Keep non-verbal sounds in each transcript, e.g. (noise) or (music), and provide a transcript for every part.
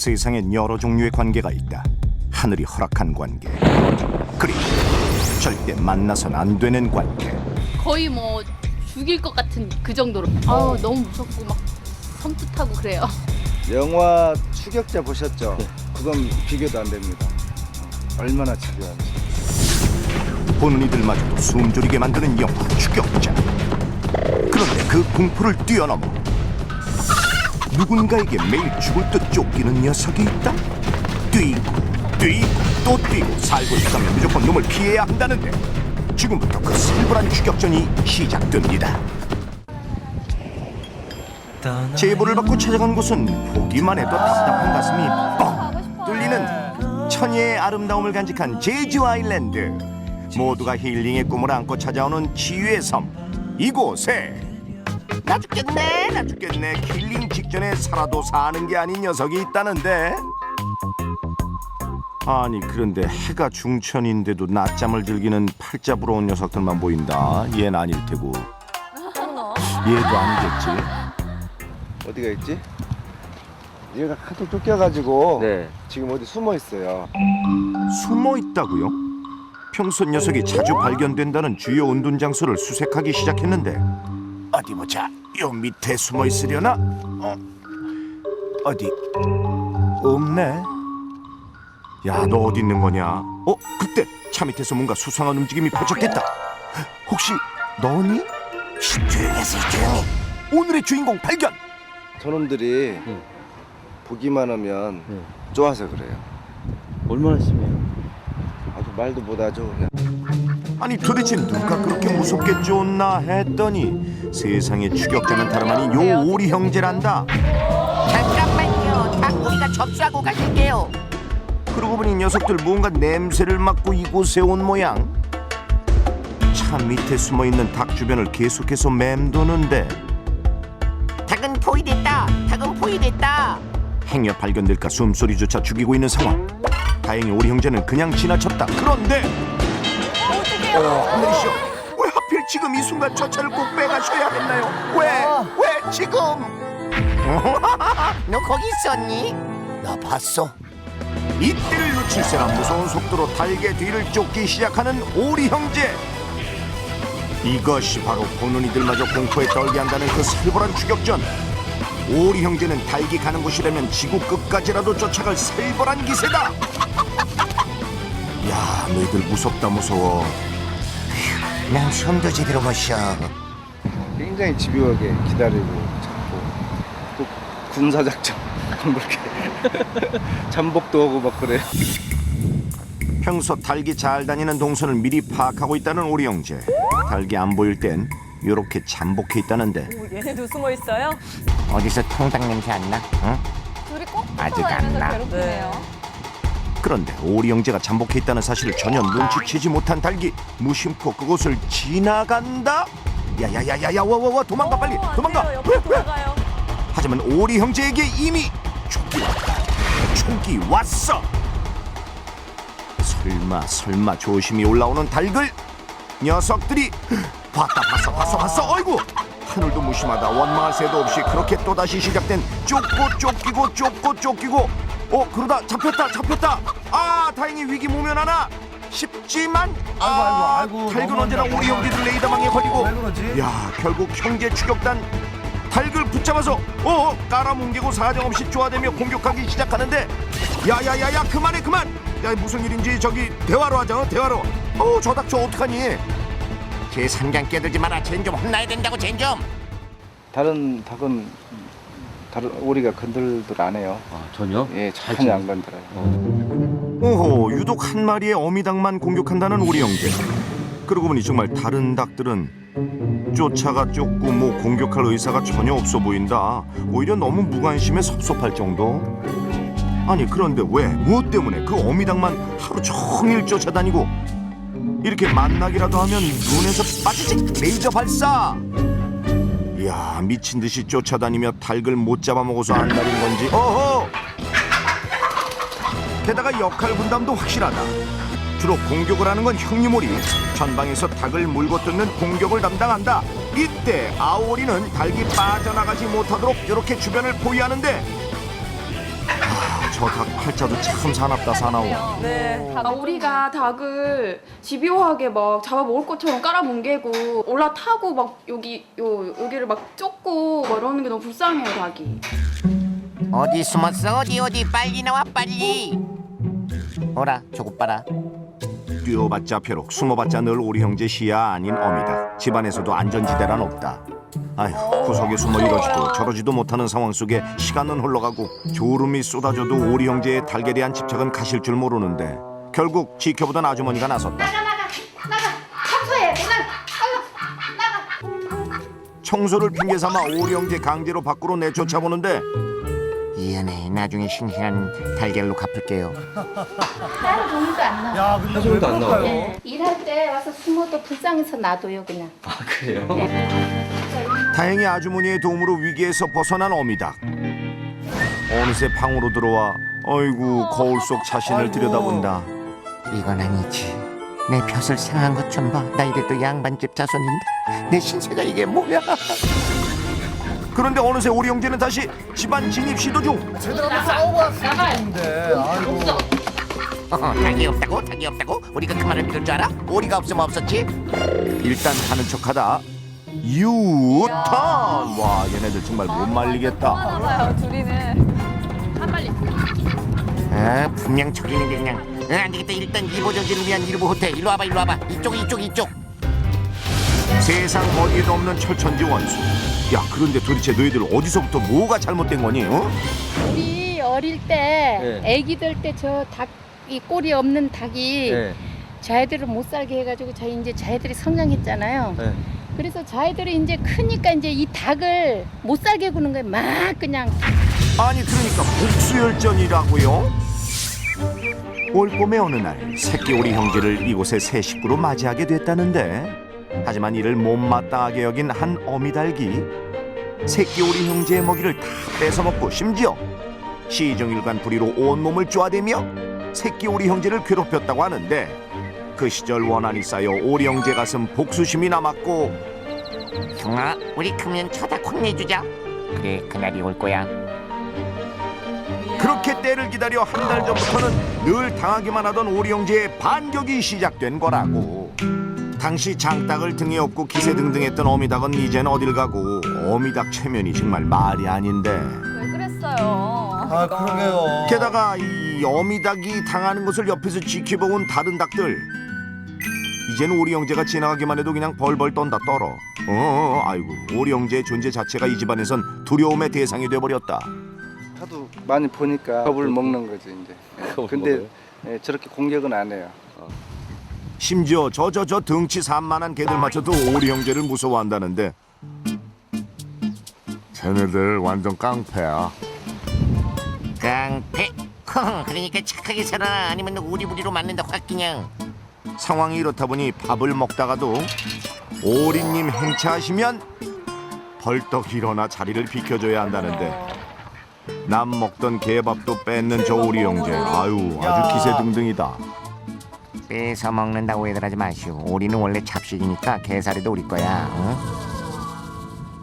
세상엔 여러 종류의 관계가 있다. 하늘이 허락한 관계. 그리고 절대 만나선 안 되는 관계. 거의 뭐 죽일 것 같은 그 정도로. 아우 너무 무섭고 막 섬뜩하고 그래요. 영화 추격자 보셨죠? 그건 비교도 안 됩니다. 얼마나 집요한지. 보는 이들마저도 숨 졸이게 만드는 영화 추격자. 그런데 그 공포를 뛰어넘어 누군가에게 매일 죽을 듯 쫓기는 녀석이 있다. 뛰고 뛰고 또 뛰고 살고 있다면 무조건 놈을 피해야 한다는데 지금부터 그 살벌한 추격전이 시작됩니다. 제보를 받고 찾아간 곳은 보기만 해도 답답한 가슴이 뻥 뚫리는 천혜의 아름다움을 간직한 제주 아일랜드. 모두가 힐링의 꿈을 안고 찾아오는 치유의 섬 이곳에 나 죽겠네 나 죽겠네 힐링 직전에 살아도 사는 게 아닌 녀석이 있다는데 아니 그런데 해가 중천인데도 낮잠을 즐기는 팔자 부러운 녀석들만 보인다 얘는 아닐 테고 얘도 아니겠지 어디가 있지? 얘가 하도 쫓겨가지고 네. 지금 어디 숨어 있어요. 숨어 있다고요? 평소 녀석이 자주 발견된다는 주요 은둔 장소를 수색하기 시작했는데 어디 보자. 요 밑에 숨어 있으려나? 어. 어디? 없네. 야, 너 어디 있는 거냐? 어, 그때 차 밑에서 뭔가 수상한 움직임이 포착됐다. 혹시 너니? 쉿, 조용해서 조용히. 오늘의 주인공 발견. 저놈들이 네. 보기만 하면 네. 좋아서 그래요. 얼마나 심해요? 아주 말도 못하죠. 그냥. 아니 도대체 누가 그렇게 무섭게 쫓나 했더니 세상의 추격자는 다름 아닌 요 오리 형제란다. 잠깐만요. 닭 우리가 접수하고 가실게요. 그러고 보니 녀석들 뭔가 냄새를 맡고 이곳에 온 모양. 차 밑에 숨어 있는 닭 주변을 계속해서 맴도는데 닭은 포위됐다. 닭은 포위됐다. 행여 발견될까 숨소리조차 죽이고 있는 상황. 다행히 오리 형제는 그냥 지나쳤다. 그런데 어, 하늘이시여, 왜 하필 지금 이 순간 저 차를 꼭 빼가셔야 했나요? 왜? 왜 지금? (laughs) 너 거기 있었니? 나 봤어. 이때를 놓칠세라 무서운 속도로 달개 뒤를 쫓기 시작하는 오리 형제. 이것이 바로 보는 이들마저 공포에 떨게 한다는 그 살벌한 추격전. 오리 형제는 달기 가는 곳이라면 지구 끝까지라도 쫓아갈 살벌한 기세다. 야, 너희들 무섭다 무서워. 난 손도 제대로 못 쉬어. 굉장히 집요하게 기다리고 잡고 또 군사작전 (laughs) 그렇게 (laughs) 잠복도 하고 막 그래. 평소 달기 잘 다니는 동선을 미리 파악하고 있다는 오리 형제. 달기 안 보일 땐 이렇게 잠복해 있다는데. 얘네도 숨어 있어요? 어디서 통닭 냄새 안 나? 응? 둘이 꼭 아직 안 나. 괴롭히네요. 그런데 오리 형제가 잠복해 있다는 사실을 전혀 눈치채지 못한 달기 무심코 그곳을 지나간다. 야야야야야 와와와 도망가 빨리 오, 안 도망가. 돼요. 옆으로 돌아가요. 하지만 오리 형제에게 이미 촉기 왔다. 촉기 왔어. 설마 설마 조심히 올라오는 닭을 녀석들이 (gasps) 봤다 봤어 봤어 봤어 어이구 하늘도 무심하다 원망할 새도 없이 그렇게 또다시 시작된 쫓고 쫓기고 쫓고 쫓기고 어 그러다 잡혔다 잡혔다. 아 다행히 위기 모면하나. 싶지만 아 닭은 언제나 오리 형제들 레이더망에 걸리고. 야 결국 형제 추격단 닭을 붙잡아서 어 깔아뭉개고 사정없이 쪼아대며 공격하기 시작하는데 야야야야 그만해 그만. 야 무슨 일인지 저기 대화로 하자 어, 대화로. 어저 닭저 어떡하니? 제 삼장 깨들지 마라. 쟨 좀. 혼나야 된다고 쟨 좀. 다른 닭은 다른 오리가 건들들 안 해요. 아, 전혀? 예, 전혀 안 건드려요. 오호 유독 한 마리의 어미닭만 공격한다는 우리 형제 그러고 보니 정말 다른 닭들은 쫓아가 쫓고 뭐 공격할 의사가 전혀 없어 보인다 오히려 너무 무관심해 섭섭할 정도 아니 그런데 왜 무엇 때문에 그 어미닭만 하루 종일 쫓아다니고 이렇게 만나기라도 하면 눈에서 빠지직 레이저 발사 이야 미친 듯이 쫓아다니며 닭을 못 잡아먹어서 안달인 건지 어허 게다가 역할 분담도 확실하다. 주로 공격을 하는 건 형님오리. 전방에서 닭을 물고 뜯는 공격을 담당한다. 이때 아오리는 닭이 빠져나가지 못하도록 이렇게 주변을 포위하는데 아, 저 닭 팔자도 참 사납다 사나워. 네. 아, 우리가 닭을 집요하게 막 잡아 먹을 것처럼 깔아 뭉개고 올라타고 막 여기 요 여기를 막 쫓고 막 이러는 게 너무 불쌍해요 닭이. 어디 숨었어? 어디 어디? 빨리 나와 빨리. 오라 저것 봐라. 뛰어봤자 벼룩 숨어봤자 늘 우리 형제 시야 아닌 어미다. 집안에서도 안전지대란 없다 아휴 구석에 숨어 이러지도 저러지도 못하는 상황 속에 시간은 흘러가고 졸음이 쏟아져도 우리 형제의 달걀이한 집착은 가실 줄 모르는데 결국 지켜보던 아주머니가 나섰다 청소를 핑계 삼아 오리 형제 강제로 밖으로 내쫓아보는데 이은혜 나중에 싱싱한 달걀로 갚을게요 따로 돈도 안 나와. 야, 근데 왜안 나와요? 그럴까요? 네. 일할 때 와서 숨어도 불쌍해서 놔둬요 그냥. 아 그래요? 다행히 아주머니의 도움으로 위기에서 벗어난 어미닭. 어느새 방으로 들어와 어이구 거울 속 자신을 아이고. 들여다본다. 이건 아니지 내 벼슬 상한 것 좀 봐 나 이래도 양반집 자손인데 내 신세가 이게 뭐야 그런데 어느새 오리 형제는 다시 집안 진입 시도 중. 제대로 한번 싸우고 왔는데. 아이고. 어, 닭이 없다고 닭이 없다고 우리가 그 말을 믿을 줄 알아 오리가 없으면 없었지 일단 가는 척하다 유턴. 와 얘네들 정말 못 말리겠다. 하나봐요 둘이는. 한 마리. 아 분명 저기는데 그냥 아, 안 되겠다 일단 일보 저지를 위한 일보 호텔 일로 와봐 일로 와봐 이쪽 이쪽 이쪽 세상 어디에도 없는 철천지 원수. 야 그런데 도대체 너희들 어디서부터 뭐가 잘못된 거니? 어? 우리 어릴 때, 네. 아기들 때 저 닭 이 꼬리 없는 닭이 네. 자애들을 못 살게 해가지고 저희 이제 자애들이 성장했잖아요. 네. 그래서 자애들이 이제 크니까 이제 이 닭을 못 살게 구는 거예요. 막 그냥 아니 그러니까 복수열전이라고요? 올 봄의 어느 날 새끼 오리 형제를 이곳에 새 식구로 맞이하게 됐다는데 하지만 이를 못마땅하게 여긴 한 어미달기 새끼 오리 형제의 먹이를 다 뺏어먹고 심지어 시종일관 부리로 온몸을 쪼아대며 새끼 오리 형제를 괴롭혔다고 하는데 그 시절 원한이 쌓여 오리 형제 가슴 복수심이 남았고 형아 우리 크면 쳐다 혼내주자 그래 그날이 올 거야 그렇게 때를 기다려 한 달 전부터는 늘 당하기만 하던 오리 형제의 반격이 시작된 거라고. 당시 장닭을 등에 업고 기세등등했던 어미닭은 이젠 어딜 가고 어미닭 체면이 정말 말이 아닌데. 왜 그랬어요? 아, 그러게요. 게다가 이 어미닭이 당하는 것을 옆에서 지켜보온 다른 닭들. 이젠 오리 형제가 지나가기만 해도 그냥 벌벌 떤다 떨어. 어, 어, 아이고 오리 형제의 존재 자체가 이 집안에선 두려움의 대상이 돼버렸다. 하도 많이 보니까 겁을 먹는 거지 이제. (laughs) 예. 겁을 근데 먹어요? 예, 저렇게 공격은 안 해요. 심지어 저 저 저 등치 산만한 개들마저도 오리 형제를 무서워한다는데 쟤네들 완전 깡패야 깡패 허 그러니까 착하게 살아라 아니면 우리부리로 맞는다 확 그냥 상황이 이렇다 보니 밥을 먹다가도 오리님 행차하시면 벌떡 일어나 자리를 비켜줘야 한다는데 남 먹던 개밥도 뺏는 저 오리 형제. 아유 아주 기세등등이다. 뺏어 먹는다고 얘들하지 마시오. 오리는 원래 잡식이니까 개살이도 우리 거야 어?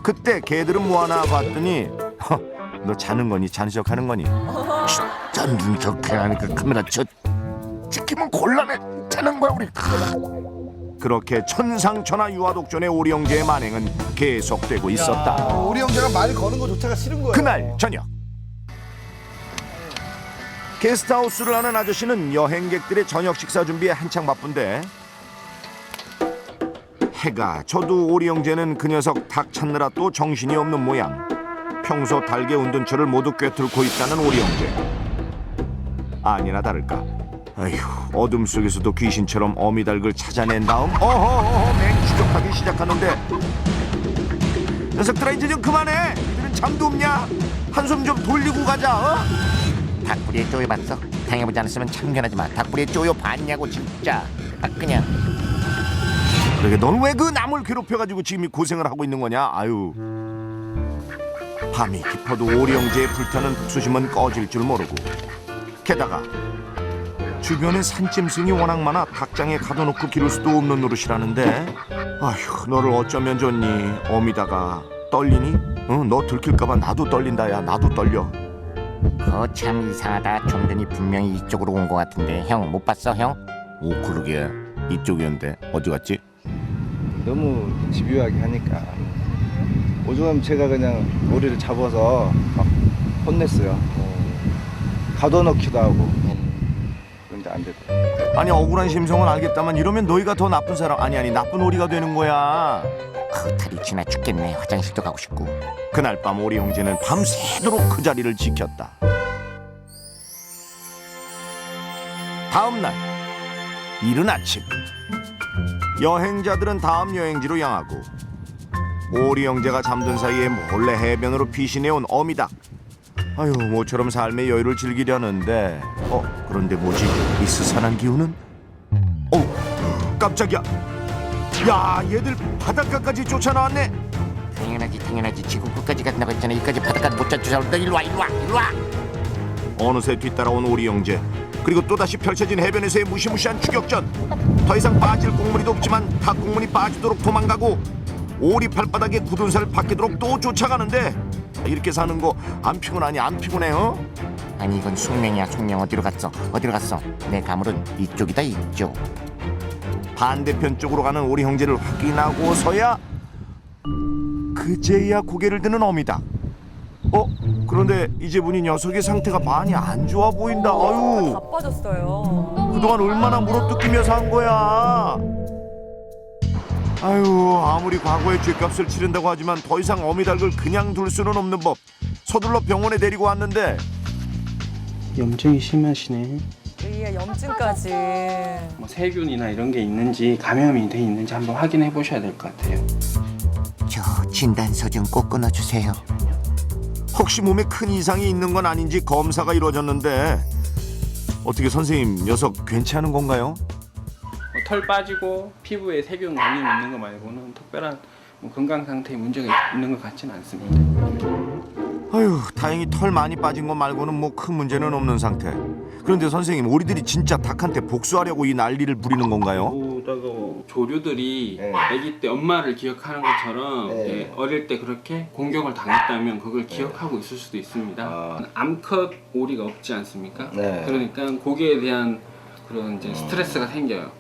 그때 개들은 뭐하나 봤더니 허, 너 자는 거니? 잔시역하는 거니? 진짜 눈 좋게 하니까 카메라 저 지키면 곤란해. 자는 거야 우리 그렇게 천상천하 유아독존의 오리 형제의 만행은 계속되고 있었다. 우리 형제가 말 거는 거 조차가 싫은 거예요. 그날 저녁. 게스트하우스를 하는 아저씨는 여행객들의 저녁 식사 준비에 한창 바쁜데 해가 저도 오리 형제는 그 녀석 닭 찾느라 또 정신이 없는 모양. 평소 달게 운둔처를 모두 꿰뚫고 있다는 오리 형제. 아니나 다를까 아휴 어둠 속에서도 귀신처럼 어미닭을 찾아낸 다음. 어허허허 맹추격하기 시작하는데. 녀석들아 이제 좀 그만해. 이들은 잠도 없냐? 한숨 좀 돌리고 가자 어? 닭부리에 쪼여봤어? 당해보지 않았으면 참견하지 마. 닭부리에 쪼여 봤냐고 진짜. 아 그냥. 그러게 넌 왜 그 남을 괴롭혀가지고 지금 이 고생을 하고 있는 거냐? 아유. 밤이 깊어도 오리 형제의 불타는 복수심은 꺼질 줄 모르고. 게다가 주변에 산짐승이 워낙 많아 닭장에 가둬놓고 기를 수도 없는 노릇이라는데. 아휴 너를 어쩌면 좋니? 어미다가 떨리니? 어, 너 들킬까봐 나도 떨린다 야. 나도 떨려. 거참 이상하다. 좀 전에 분명히 이쪽으로 온 것 같은데. 형 못 봤어 형? 오 그러게. 이쪽이었는데. 어디 갔지? 너무 집요하게 하니까. 오죽하면 제가 그냥 오리를 잡아서 막 혼냈어요. 가둬놓기도 하고. 그런데 안 됐다. 아니 억울한 심성은 알겠다만 이러면 너희가 더 나쁜 사람 아니 아니 나쁜 오리가 되는 거야. 그 탈이 지나 죽겠네. 화장실도 가고 싶고. 그날 밤 오리 형제는 밤새도록 그 자리를 지켰다. 다음 날 이른 아침 여행자들은 다음 여행지로 향하고 오리 형제가 잠든 사이에 몰래 해변으로 피신해온 어미닭 아유 모처럼 삶의 여유를 즐기려는데 어 그런데 뭐지? 이 스산한 기운은? 어 깜짝이야. 야 얘들 바닷가까지 쫓아나왔네. 당연하지 당연하지. 지구 끝까지 간다고 했잖아. 여기까지 바닷가 못 쫓아온다 일로와 일로와 일로와. 어느새 뒤따라온 오리 형제 그리고 또다시 펼쳐진 해변에서의 무시무시한 추격전. 더 이상 빠질 곡물이도 없지만 닭 곡물이 빠지도록 도망가고 오리 발바닥에 굳은 살 박히도록 또 쫓아가는데 이렇게 사는 거 안 피곤하니 안 피곤해 어? 아니 이건 숙명이야 숙명 어디로 갔어 어디로 갔어 내 가물은 이쪽이다 이쪽 반대편 쪽으로 가는 오리 형제를 확인하고서야 그제야 고개를 드는 어미다 어? 그런데 이제 보니 녀석의 상태가 많이 안 좋아 보인다 아유 바빠졌어요. 그동안 얼마나 물어뜯기며 산 거야. 아유 아무리 과거의 죗값을 치른다고 하지만 더 이상 어미닭을 그냥 둘 수는 없는 법. 서둘러 병원에 데리고 왔는데 염증이 심하시네. 의에 염증까지. 뭐 세균이나 이런 게 있는지 감염이 돼 있는지 한번 확인해 보셔야 될 것 같아요. 저 진단서 좀 꼭 끊어주세요 혹시 몸에 큰 이상이 있는 건 아닌지 검사가 이루어졌는데 어떻게 선생님 녀석 괜찮은 건가요? 뭐털 빠지고 피부에 세균 감염 있는 거 말고는 특별한 뭐 건강 상태에 문제가 있는 것 같지는 않습니다. 아유 다행히 털 많이 빠진 것 말고는 뭐 큰 문제는 없는 상태. 그런데 선생님 오리들이 진짜 닭한테 복수하려고 이 난리를 부리는 건가요? 보다가 조류들이 네. 아기 때 엄마를 기억하는 것처럼 네. 이제 어릴 때 그렇게 공격을 당했다면 그걸 기억하고 있을 수도 있습니다. 아. 암컷 오리가 없지 않습니까? 네. 그러니까 고기에 대한 그런 이제 스트레스가 생겨요.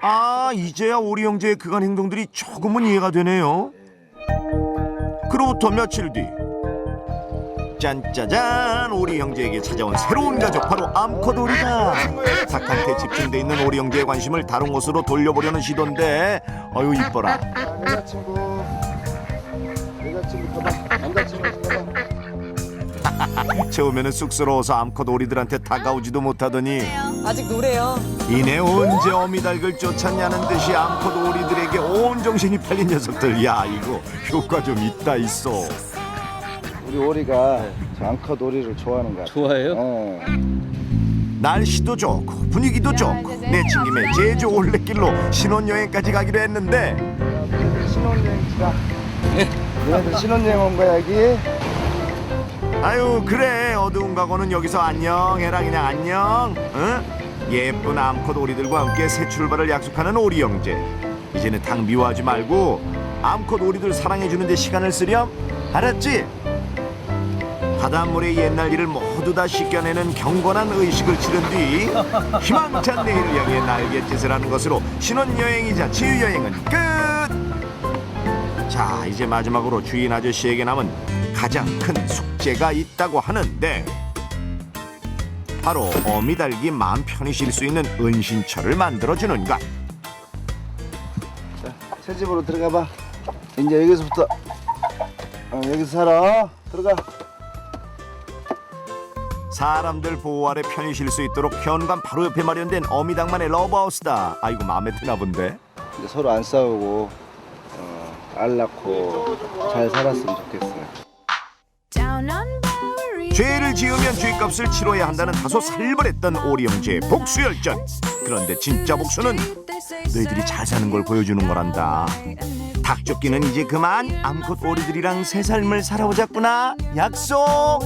아 이제야 오리 형제의 그간 행동들이 조금은 이해가 되네요. 그로부터 며칠 뒤 짠짜잔 오리 형제에게 찾아온 새로운 가족 바로 암컷 오리다. 닭한테 집중돼 있는 오리 형제의 관심을 다른 곳으로 돌려보려는 시도인데 어유 이뻐라. 여자친구, 여자친구 가봐. 남자친구 가봐. 처음에는 쑥스러워서 암컷 오리들한테 다가오지도 못하더니 아직 노래요. 이내 언제 어미닭을 쫓았냐는 듯이 암컷 오리들에게 온 정신이 팔린 녀석들 야 이거 효과 좀 있다 있어 우리 오리가 저 암컷 오리를 좋아하는 것 같아. 좋아해요? 어. 날씨도 좋고 분위기도 좋고 내친 김에 제주 올레길로 신혼여행까지 가기로 했는데 얘네들 신혼여행지가. 얘네들 신혼여행 온 거야 여기. 아유 그래 어두운 과거는 여기서 안녕해라 그냥 안녕 응? 예쁜 암컷 오리들과 함께 새 출발을 약속하는 오리 형제 이제는 닭 미워하지 말고 암컷 오리들 사랑해주는 데 시간을 쓰렴 알았지? 바닷물의 옛날 일을 모두 다 씻겨내는 경건한 의식을 치른 뒤 희망찬 내일을 향해 날갯짓을 하는 것으로 신혼여행이자 치유여행은 끝! 자 이제 마지막으로 주인 아저씨에게 남은 가장 큰 숙제가 있다고 하는데 바로 어미달기 마음 편히 쉴 수 있는 은신처를 만들어주는 것새 집으로 들어가 봐. 이제 여기서부터 어, 여기서 살아. 들어가. 사람들 보호 아래 편히 쉴 수 있도록 현관 바로 옆에 마련된 어미닭만의 러브하우스다 아이고 마음에 드나 본데 이제 서로 안 싸우고 어, 알 낳고 잘 살았으면 좋겠어요. 죄를 지으면 죄값을 치러야 한다는 다소 살벌했던 오리 형제의 복수 열전. 그런데 진짜 복수는 너희들이 잘 사는 걸 보여주는 거란다. 닭쫓기는 이제 그만 암컷 오리들이랑 새 삶을 살아보자꾸나. 약속